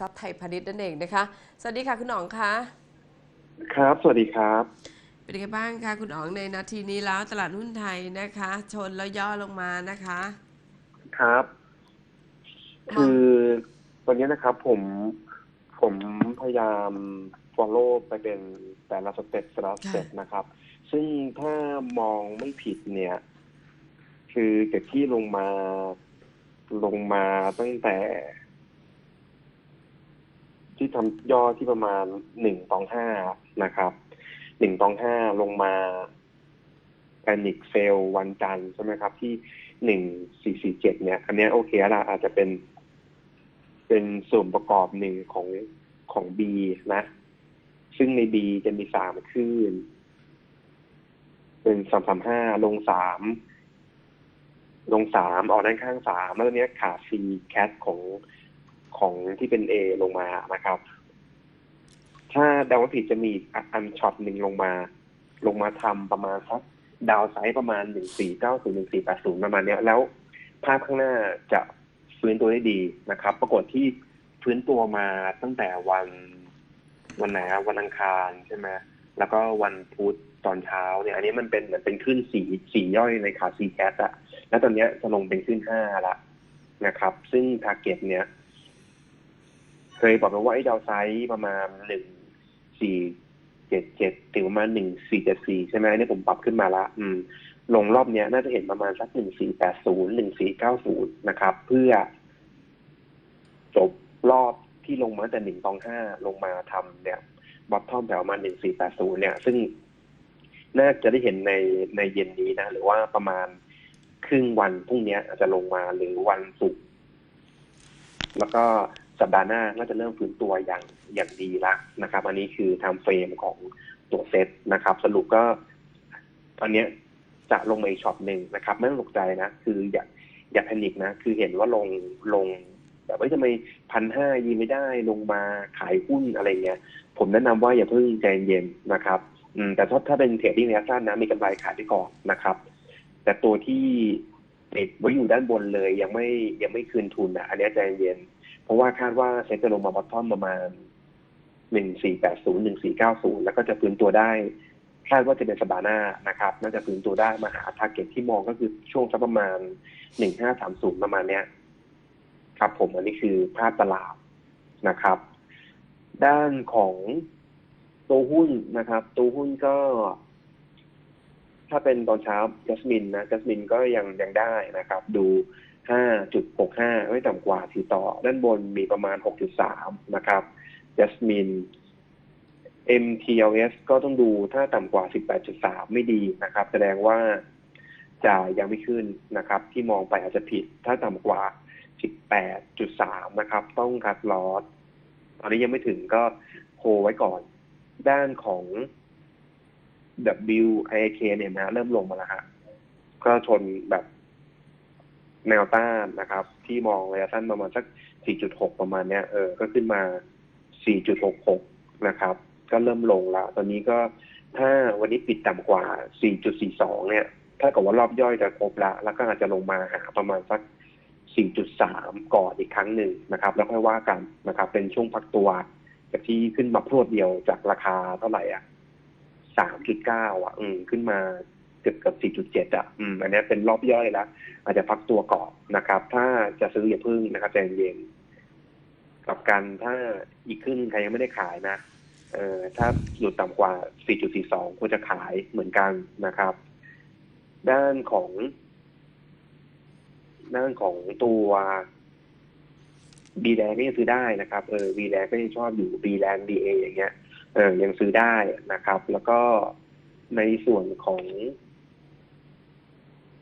ทรัพย์ไทยพาณิชย์นั่นเองนะคะ สวัสดีค่ะคุณอ๋องคะครับ สวัสดีครับ เป็นไงบ้างคะคุณอ๋องในนาทีนี้แล้วตลาดหุ้นไทยนะคะ ชนแล้วย่อลงมานะคะ ครับมองคือวันนี้นะครับผมผมพยายาม follow ไปเป็นแต่ละสเต็ปแต่ละสเต็ปนะครับ ซึ่งถ้ามองไม่ผิดเนี่ย คือจากที่ลงมาลงมาตั้งแต่ ที่ทำย่อที่ประมาณหนึ่งตองห้านะครับหนึ่งตองห้าลงมาแพนิคเซลวันจันทร์ใช่ไหมครับ ที่หนึ่งสี่สี่เจ็ดเนี่ย อันนี้โอเคละอาจจะเป็น เป็นส่วนประกอบหนึ่งของของ B นะ ซึ่งใน B จะมีสามคลื่นเป็นสามสามห้าลงสามลงสามออกด้านข้างสามแล้วเนี้ยขาซีแคทของ ของที่เป็น A ลงมานะครับ ถ้าดาว่าผิดจะมีอันช็อตหนึ่งลงมา ลงมาทำประมาณสักดาวไซด์ประมาณหนึ่งสี่เก้าศูนย์หนึ่งสี่แปดศูนย์ประมาณเนี้ย แล้วภาพข้างหน้าจะฟื้นตัวได้ดีนะครับ ปรากฏที่ฟื้นตัวมาตั้งแต่วันวันไหนวันอังคารใช่ไหมแล้วก็วันพุธตอนเช้าเนี่ยอันนี้มันเป็นเหมือนเป็นขึ้นสีสีย่อยในขาซีแคสอะแล้วตอนนี้จะลงเป็นขึ้นห้าละนะครับ ซึ่งทาร์เก็ตเนี่ย เคยบอกไปว่าไอ้ดาวไซด์ประมาณหนึ่งสี่เจ็ดเจ็ดถึงประมาณหนึ่งสี่เจ็ดสี่ใช่ไหมเนี่ยผมปรับขึ้นมาละ อืม ลงรอบเนี้ยน่าจะเห็นประมาณสักหนึ่งสี่แปดศูนย์หนึ่งสี่เก้าศูนย์นะครับ เพื่อ จบรอบที่ลงมาแต่หนึ่งตองห้าลงมาทำเนี่ยบอททอมแถวมาหนึ่งสี่แปดศูนย์เนี่ย ซึ่งน่าจะได้เห็นในในเย็นนี้นะ หรือว่าประมาณครึ่งวันพรุ่งนี้อาจจะลงมาหรือวันศุกร์แล้วก็ สัปดาห์หน้าน่าจะเริ่มฟื้นตัวอย่างอย่างดีละนะครับ อันนี้คือทม์เฟรมของตัวเซตนะครับ สรุปก็ ตอนนี้จะลงมาอีกช็อตหนึ่งนะครับ ไม่ต้องตกใจนะ คืออย่าอย่าแพนิคนะ คือเห็นว่าลงลง แบบว่าทำไมพันห้ายีไม่ได้ลงมาขายหุ้นอะไรเงี้ย ผมแนะนำว่าอย่าเพิ่งใจเย็นนะครับ อืม แต่ถ้าถ้าเป็นเทรดดิ้งระยะสั้นนะมีกำไรขายไปก่อนนะครับ แต่ตัวที่ติดไว้อยู่ด้านบนเลยยังไม่ยังไม่คืนทุนนะอันนี้ใจเย็น เพราะว่าคาดว่าเซ็ตจะลงมาบอททอมประมาณหนึ่งสี่แปดศูนย์หนึ่งสี่เก้าศูนย์แล้วก็จะฟื้นตัวได้ คาดว่าจะเป็นสัปดาห์หน้านะครับ น่าจะฟื้นตัวได้มาหาทาร์เก็ตที่มองก็คือช่วงสักประมาณหนึ่งห้าสามศูนย์ประมาณเนี้ย ครับผมอันนี้คือภาพตลาดนะครับ ด้านของตัวหุ้นนะครับ ตัวหุ้นก็ถ้าเป็นตอนเช้าจัสมินนะจัสมินก็ยังยังได้นะครับ ดู ห้าจุดหกห้าไม่ต่ำกว่าสีต่อ ด้านบนมีประมาณหกจุดสามนะครับจัสมิน MTLS ก็ต้องดูถ้าต่ำกว่า 18.3 ไม่ดีนะครับ แสดงว่าจะยังไม่ขึ้นนะครับ ที่มองไปอาจจะผิด ถ้าต่ำกว่า 18.3 นะครับ ต้องคัดลอสตอนนี้ยังไม่ถึงก็โฮไว้ก่อน ด้านของ WIK เนี่ยนะเริ่มลงมาแล้วฮะก็ชนแบบ แนวต้านนะครับ ที่มองระยะสั้นประมาณสัก 4.6 ประมาณเนี้ยเออก็ขึ้นมา 4.66 นะครับ ก็เริ่มลงล้วตอนนี้ก็ถ้าวันนี้ปิดต่ำกว่า 4.42 เนี่ย ถ้ากับว่ารอบย่อยจะครบละ แล้วก็อาจจะลงมาหาประมาณสัก 4.3 ก่อนอีกครั้งหนึ่งนะครับ แล้วค่อยว่ากันนะครับ เป็นช่วงพักตัวจากที่ขึ้นมาพรวดเดียวจากราคาเท่าไหร่อะ 3.9 อะ อืมขึ้นมา เกือบเกือบ4.7อะอืมอันนี้เป็นรอบย่อยแล้วอาจจะพักตัวก่อนนะครับ ถ้าจะซื้ออย่าพึ่งนะครับใจเย็นๆกับกันถ้าอีกครึ่งใครยังไม่ได้ขายนะเอ่อถ้าหลุดต่ำกว่า 4.42 ควรจะขายเหมือนกันนะครับ ด้านของ ด้านของตัวบีแดงก็ยังซื้อได้นะครับเออบีแดงก็ยังชอบอยู่บีแดงดีเออย่างเงี้ยเออยังซื้อได้นะครับ แล้วก็ในส่วนของ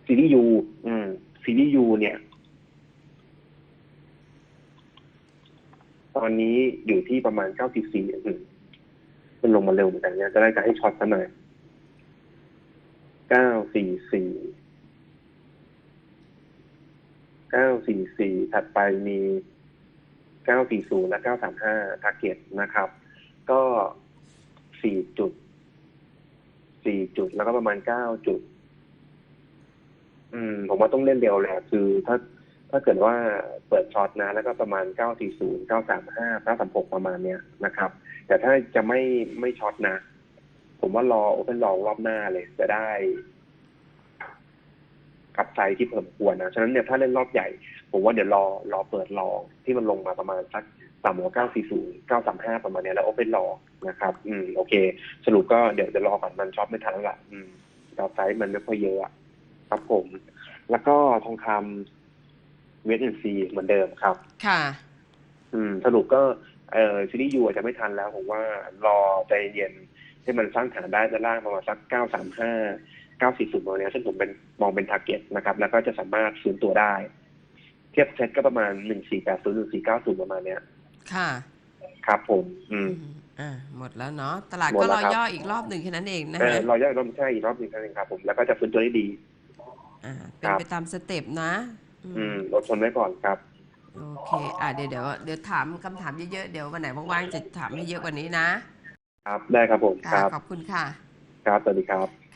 ซีรีส์ยูอืมซีรีส์ยูเนี่ย ตอนนี้อยู่ที่ประมาณ94อืมมันลงมาเร็วเหมือนกันเนี่ยจะได้จะให้ช็อตซะหน่อย944 944ถัดไปมี940และ935ทาร์เก็ตนะครับ ก็4จุด4จุดแล้วก็ประมาณ9จุด อืม ผมว่าต้องเล่นเร็วแหละคือถ้าถ้าเกิดว่าเปิดช็อตนะ แล้วก็ประมาณ 940 935 936 ประมาณเนี้ยนะครับ แต่ถ้าจะไม่ไม่ช็อตนะ ผมว่ารอโอเ n นลองรอบหน้าเลย จะได้กับไซที่เพิ่มควรนะ ฉะนั้นเนี่ยถ้าเล่นรอบใหญ่ ผมว่าเดี๋ยวรอรอเปิดลองที่มันลงมาประมาณสักสามหัวเก้าสี่ศูนย์เก้าสามห้าประมาณเนี้ยแล้วโอเ n นลองนะครับ อืม โอเค สรุปก็เดี๋ยวจะรอก่อนมันช็อปไม่ทันแล้วล่ะ อืมกับไซส์มันไม่ค่อยเยอะอะ ครับผม แล้วก็ทองคำเวสเอนซีเหมือนเดิมครับ ค่ะ อืม สรุปก็เอ่อซีรีส์ยูอาจจะไม่ทันแล้ว ผมว่ารอใจเย็นให้มันสร้างฐานได้จะล่างประมาณสักเก้าสามห้าเก้าสี่ศูนย์ประมาณเนี้ยซึ่งผมเป็นมองเป็นทาร์เก็ตนะครับ แล้วก็จะสามารถซื้อตัวได้ เทียบเซ็ตก็ประมาณหนึ่งสี่แปดศูนย์หนึ่งสี่เก้าศูนย์ประมาณเนี้ย ค่ะ ครับผม อืมอืมอ่าหมดแล้วเนาะตลาดหมดก็แล้รวอครับย่ออีกรอบหนึ่งแค่นั้นเองนะเออฮะรอย่อยรอบใช่อีกรอบหนึงเท่านั้นครับผมแล้วก็จะฟื้นตัวได้ดี อ่า เป็นครับไปตามสเต็ปนะอืมอืมอดทนไว้ก่อนครับ โอเค อะเดี๋ยวเดี๋ยวเดี๋ยวถามคำถามเยอะๆ เดี๋ยววันไหนว่างๆ จะถามให้เยอะกว่านี้นะครับ ได้ครับผมคค่ะรับขอบคุณค่ะ ครับสวัสดีครับ